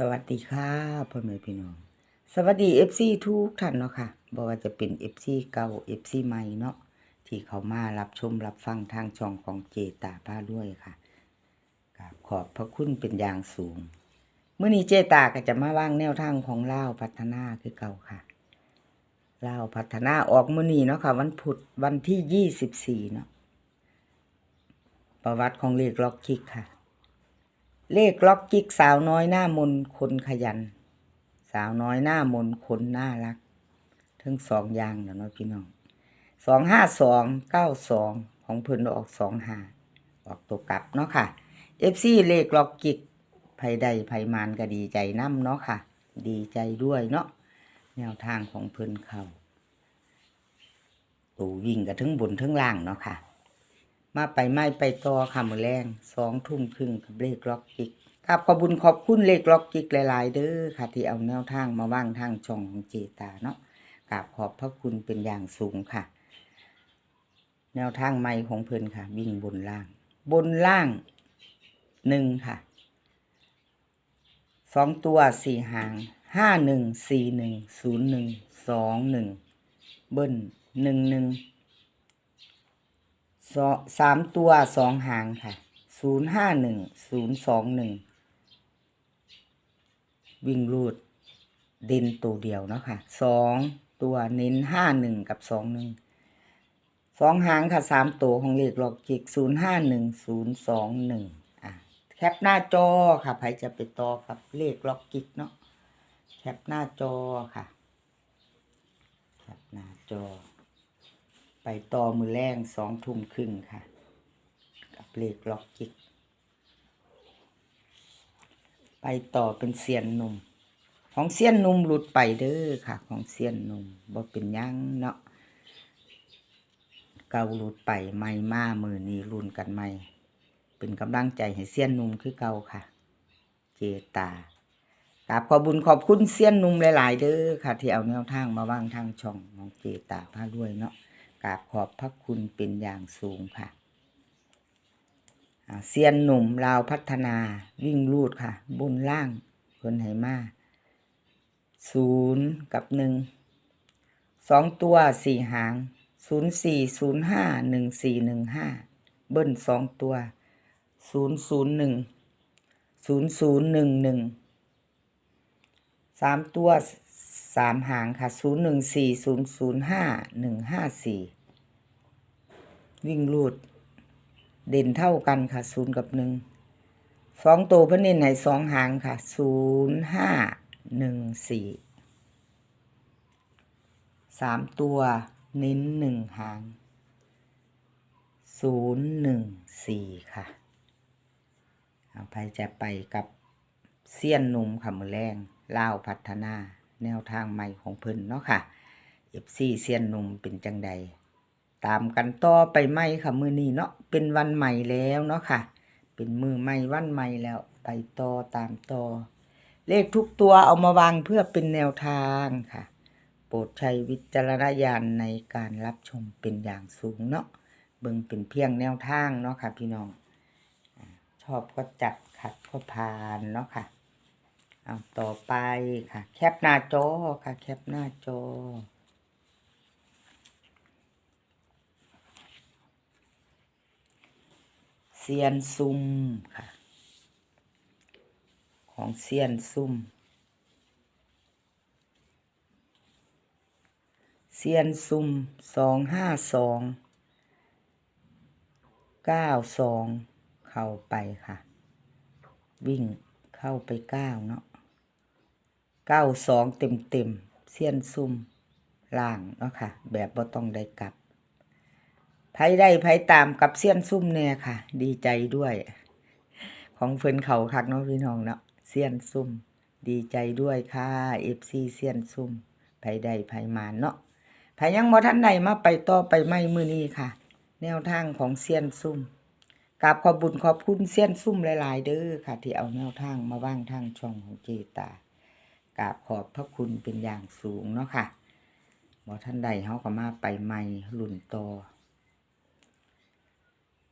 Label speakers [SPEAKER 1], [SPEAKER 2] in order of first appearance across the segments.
[SPEAKER 1] สวัสดีค่ะพ่อแม่พี่น้อง สวัสดีเอฟซีทุกท่านเนาะค่ะบ่ว่าจะเป็นเอฟซีเก่าเอฟซีใหม่เนาะที่เขามารับชมรับฟังทางช่องของเจตาผ้าด้วยค่ะกราบขอบพระคุณเป็นอย่างสูงเมื่อนี้เจตาก็จะมาว่างแนวทางของเล่าพัฒนาคือเก่าค่ะเล่าพัฒนาออกเมื่อนี้เนาะค่ะ วันพุธวันที่ยี่สิบสี่เนาะประวัติของเลขล็อกคิกค่ะ เลขล็อกจิกสาวน้อยหน้ามนคนขยัน สาวน้อยหน้ามนคนน่ารัก ทั้งสองอย่างนะเนาะพี่น้องสองห้าสองเก้าสองของเพิ่นออกสองห้าออกตัวกลับเนาะค่ะเอฟซีเลขล็อกจิกไผใดไผมานก็ดีใจน้ำเนาะค่ะ ดีใจด้วยเนาะแนวทางของเพิ่นเขาตูวิ่งกับทั้งบนทั้งล่างเนาะค่ะ มาไปไม่ไปต่อค่ะมือแรงสองทุ่มครึ่งกับเลขล็อกจิกครับขอบุญขอบคุณเลขล็อกจิกหลาย ๆ เด้อค่ะที่เอาแนวทางมาว่างทางช่องของเจตาเนาะกราบขอบพระคุณเป็นอย่างสูงค่ะ แนวทางใหม่ของเพิ่นค่ะ วิ่งบนล่าง บนล่างหนึ่งค่ะสองตัวสี่หางห้าหนึ่งสี่หนึ่งศูนย์หนึ่งสองหนึ่งเบิ้ลหนึ่งหนึ่ง สอสามตัวสองหางค่ะศูนย์ห้าหนึ่งศูนย์สองหนึ่งวิ่งรูดเด่นตัวเดียวเนาะค่ะสองตัวเน้นห้าหนึ่งกับสองหนึ่งสองหางค่ะสามตัวของเลขหลอกจิกศูนย์ห้าหนึ่งศูนย์สองหนึ่งอะแคปหน้าจอค่ะใครจะไปต่อกับเลขล็อกกิกเนาะแคปหน้าจอค่ะแคปหน้าจอ ไปต่อมือแรงสองทุ่มครึ่งค่ะ กับเลขล็อกจิก ไปต่อเป็นเซียนหนุ่มของเซียนหนุ่มหลุดไปเด้อค่ะ ของเซียนหนุ่มบ่เป็นยังเนาะเกาหลุดไปไม่มามือนี้รุนกันไม่เป็นกำลังใจให้เซียนหนุ่มคือเก่าค่ะ เจตากราบขอบุญขอบคุณเซียนหนุ่มหลาย ๆ เด้อค่ะ ที่เอาแนวทางมาวางทางช่องของเจตาพาด้วยเนาะ ราบขอบพระคุณเป็นอย่างสูงค่ะเซียนหนุ่มลาวพัฒนาวิ่งลูดค่ะ บนล่างเพิ่นไหมาศูนย์กับหนึ่งสองตัวสี่หางศูนย์สี่ศูนย์ห้าหนึ่งสี่หนึ่งห้าเบิ้ลสองตัวศูนย์ศูนย์หนึ่งศูนย์ศูนย์หนึ่งหนึ่งสามตัวสามหางค่ะศูนย์หนึ่งสี่ศูนย์ศูนย์ห้าหนึ่งห้าสี่ วิ่งลูด เด่นเท่ากันค่ะศูนย์กับหนึ่งสองตัวเพิ่นเน้นให้สองหางค่ะศูนย์ห้าหนึ่งสี่สามตัวเน้นหนึ่งหางศูนย์หนึ่งสี่ค่ะเอาไปจะไปกับเซียนหนุ่มค่ะมือแรงเล่าพัฒนา แนวทางใหม่ของเพิ่นเนาะค่ะเอฟซีเซียนหนุ่มเป็นจังใด ตามกันต่อไปไหมค่ะมือนี้เนาะเป็นวันใหม่แล้วเนาะค่ะ เป็นมือใหม่วันใหม่แล้วไปต่อตามต่อเลขทุกตัวเอามาวางเพื่อเป็นแนวทางค่ะ โปรดใช้วิจารณญาณในการรับชมเป็นอย่างสูงเนาะเบิ่งเป็นเพียงแนวทางเนาะค่ะ พี่น้องชอบก็จัดขัดก็ผ่านเนาะค่ะเอาต่อไปค่ะ แคปหน้าจอค่ะ แคปหน้าจอ เซียนซุ่มค่ะ ของเซียนซุ่มเซียนซุ่มสองห้าสองเก้าสองเข้าไปค่ะ วิ่งเข้าไปเก้าเนาะเก้าสองเต็มเต็มเซียนซุ่มล่างเนาะค่ะ แบบบ่ต้องได้กลับ ไผได้ไผตามกับเซียนซุ่มเนี่ยค่ะ ดีใจด้วย ของเฟินเขาคักเนาะพี่น้องเนาะเซียนซุ่ม ดีใจด้วยค่ะเอฟซีเซียนซุ่มไผได้ไผมาเนาะไผยังบ่ทันใดมาไปต่อไปไม่มือนี้ค่ะ แนวทางของเซียนซุ่มกราบขอบุญขอบคุณเซียนซุ่มหลาย ๆ เด้อค่ะ ที่เอาแนวทางมาว่างทางช่องของเจตากราบขอบพระคุณเป็นอย่างสูงเนาะค่ะบ่ท่านใดเฮาก็มาไปใหม่รุ่นต่อ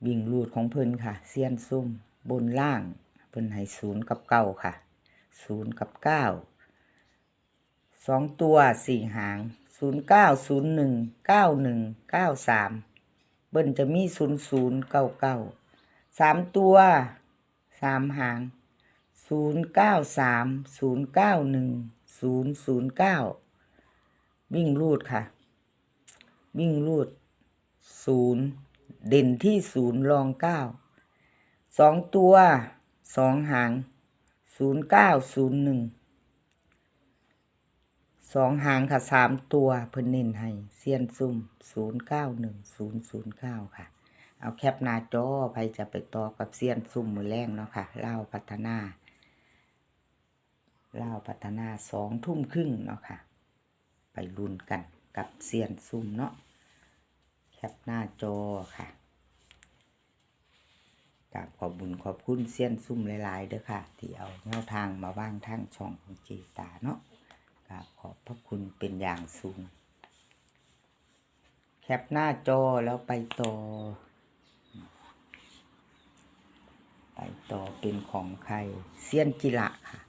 [SPEAKER 1] วิ่งรูดของเพิ่นค่ะเซียนซุ่มบนล่าง เพิ่นให้ศูนย์กับเก้าค่ะศูนย์กับเก้าสองตัวสี่หางศูนย์เก้าศูนย์หนึ่งเก้าหนึ่งเก้าสามเบิ้ลจะมีศูนย์ศูนย์เก้าเก้าสามตัวสามหางศูนย์เก้าสามศูนย์เก้าหนึ่งศูนย์ศูนย์เก้าวิ่งรูดค่ะ วิ่งรูดศูนย์ เด่นที่ศูนย์รองเก้าสองตัวสองหางศูนย์เก้าศูนย์หนึ่งสองหางค่ะสามตัวเพิ่นเน้นให้เซียนซุ่มศูนย์เก้าหนึ่งศูนย์ศูนย์เก้าค่ะ เอาแคปหน้าจอใครจะไปต่อกับเซียนซุ่มมือแรงเนาะค่ะเล่าพัฒนาเล่าพัฒนาสองทุ่มครึ่งเนาะค่ะ ไปลุ้นกันกับเซียนซุ่มเนาะ ปหน้าจอค่ะกราบขอบบุญขอบคุณเซียนซุ่มหลายๆเด้อค่ะ ที่เอาแนวทางมาว่างทางช่องของเจตาเนาะกราบขอบพระคุณเป็นอย่างสูง แคปหน้าจอแล้วไปต่อ ไปต่อเป็นของใครเซียนจิระค่ะ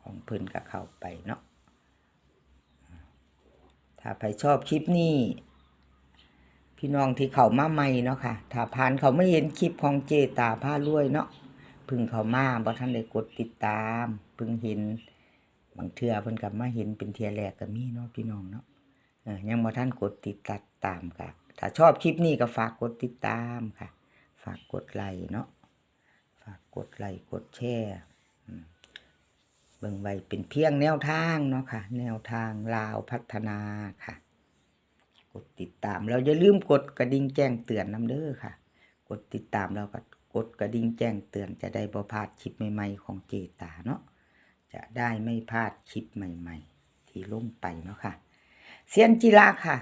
[SPEAKER 1] ของเพิ่นกับเข้าไปเนาะถ้าใครชอบคลิปนี้ พี่น้องที่เขามาใหม่เนาะค่ะถ้าผ่านเขาไม่เห็นคลิปของเจตาผ้ารวยเนาะพึ่งเขามาบ่ท่านได้กดติดตาม พึ่งเห็นบางเทือเพิ่นกลับมาเห็นเป็นเทียแรกก็มีเนาะพี่น้องเนาะยังบ่ท่านกดติดตัดตามค่ะ ถ้าชอบคลิปนี้ก็ฝากกดติดตามค่ะ ฝากกดไลค์เนาะฝากกดไลค์กดแชร์เบิ่งไว้เป็นเพียงแนวทางเนาะค่ะ แนวทางลาวพัฒนาค่ะ กดติดตามแล้วอย่าลืมกดกระดิ่งแจ้งเตือนน้ำเด้อค่ะ กดติดตามแล้วก็กดกระดิ่งแจ้งเตือนจะได้บ่พลาดคลิปใหม่ๆของเจตาเนาะจะได้ไม่พลาดคลิปใหม่ๆ ที่ลงไปเนาะค่ะเซียนจิระค่ะ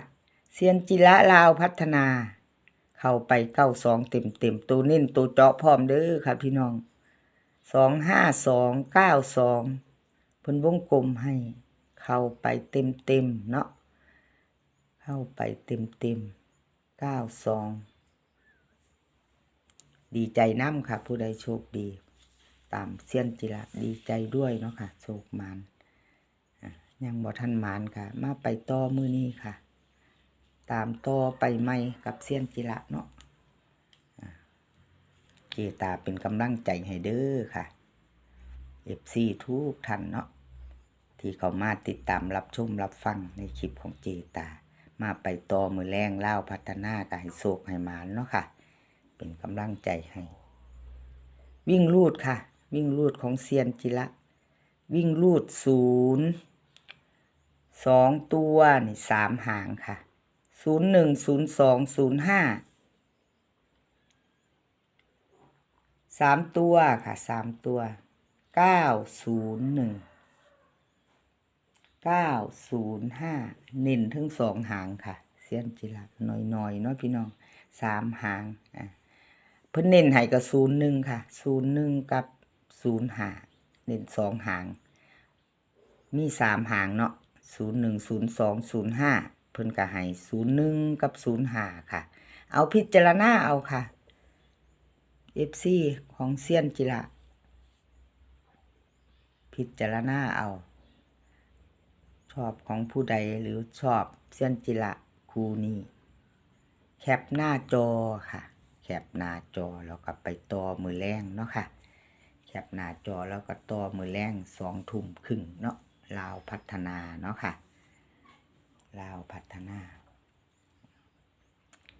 [SPEAKER 1] เซียนจิระลาวพัฒนา เข้าไปเก้าสองเต็มเต็มตัวเน้นตัวเจาะพร้อมเด้อค่ะพี่น้องสองห้าสองเก้าสองพนวงกลมให้ เข้าไปเต็มเต็มเนาะ เข้าไปเต็มเต็มเก้าสอง ดีใจน้ำค่ะ ผู้ใดโชคดี ตามเซียนจิระดีใจด้วยเนาะค่ะ โชคมานอะยังบ่ทันมานค่ะ มาไปต่อมือนี้ค่ะ ตามต่อไปใหม่กับเซียนจิระเนาะเจตาเป็นกำลังใจให้เด้อค่ะ FC ทุกท่านเนาะที่เขามาติดตามรับชมรับฟังในคลิปของเจตา มาไปต่อมือแรงเล่าพัฒนากับให้โศกให้หมานเนาะค่ะ เป็นกำลังใจให้ วิ่งลูดค่ะ วิ่งลูดของเซียนจิระวิ่งลูดศูนย์สองตัวนี่สามหางค่ะศูนย์หนึ่งศูนย์สองศูนย์ห้าสามตัวค่ะสามตัวเก้าศูนย์หนึ่ง เก้าศูนย์ห้าเน้นทั้งสองหางค่ะ เสียนจิระน้อยๆเนาะพี่น้องสามหางอะเพิ่นเน้นให้กับศูนย์หนึ่งค่ะศูนย์หนึ่งกับศูนย์หาเน้นสองหาง มีสามหางเนาะศูนย์หนึ่งศูนย์สองศูนย์ห้าเพิ่นก็ให้ศูนย์หนึ่งกับศูนย์หาค่ะ เอาพิจารณาเอาค่ะเอฟซีของเซียนจิระพิจารณาเอา ชอบของผู้ใดหรือชอบเส้นจิระคูนี้แคปหน้าจอค่ะ แคปหน้าจอแล้วก็ไปต่อมือแรงเนาะค่ะ แคปหน้าจอแล้วก็ต่อมือแรงสองทุ่มครึ่งเนาะลาวพัฒนาเนาะค่ะลาวพัฒนา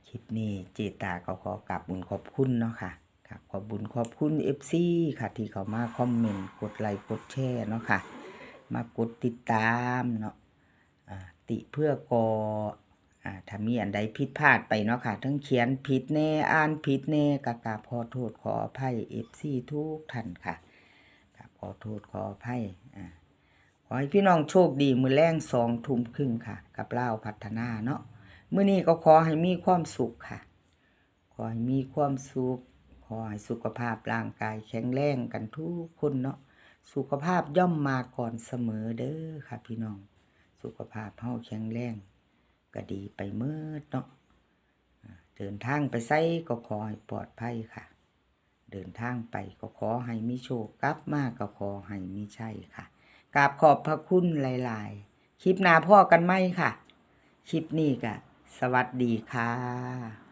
[SPEAKER 1] คลิปนี้เจตาก็ขอกราบบุญขอบคุณเนาะค่ะขอบบุญขอบคุณเอฟซีค่ะที่เขามาคอมเมนต์กดไลค์กดแชร์เนาะค่ะ มากดติดตามเนาะอ่าติเพื่อกอ่าถ้ามีอันใดผิดพลาดไปเนาะค่ะทั้งเขียนผิดแน่อ่านผิดแน่กะกาขอโทษขออภัยเอฟซีทุกท่านค่ะกราบขอโทษขออภัยอ่าขอให้พี่น้องโชคดีมือแรงสองทุ่มครึ่งค่ะ กับเล่าพัฒนาเนาะมื้อนี้ก็ขอให้มีความสุขค่ะ ขอให้มีความสุข ขอให้สุขภาพร่างกายแข็งแรงกันทุกคนเนาะ สุขภาพย่อมมาก่อนเสมอเด้อค่ะพี่น้อง สุขภาพเฮาแข็งแรงก็ดีไปเมื่อเนาะเดินทางไปไสก็ขอให้ปลอดภัยค่ะ เดินทางไปก็ขอให้มีโชคกลับมาก็ขอให้มีชัยค่ะกราบขอบพระคุณหลาย ๆ คลิปหน้าพ่อกันไหมค่ะ คลิปนี้ก็สวัสดีค่ะ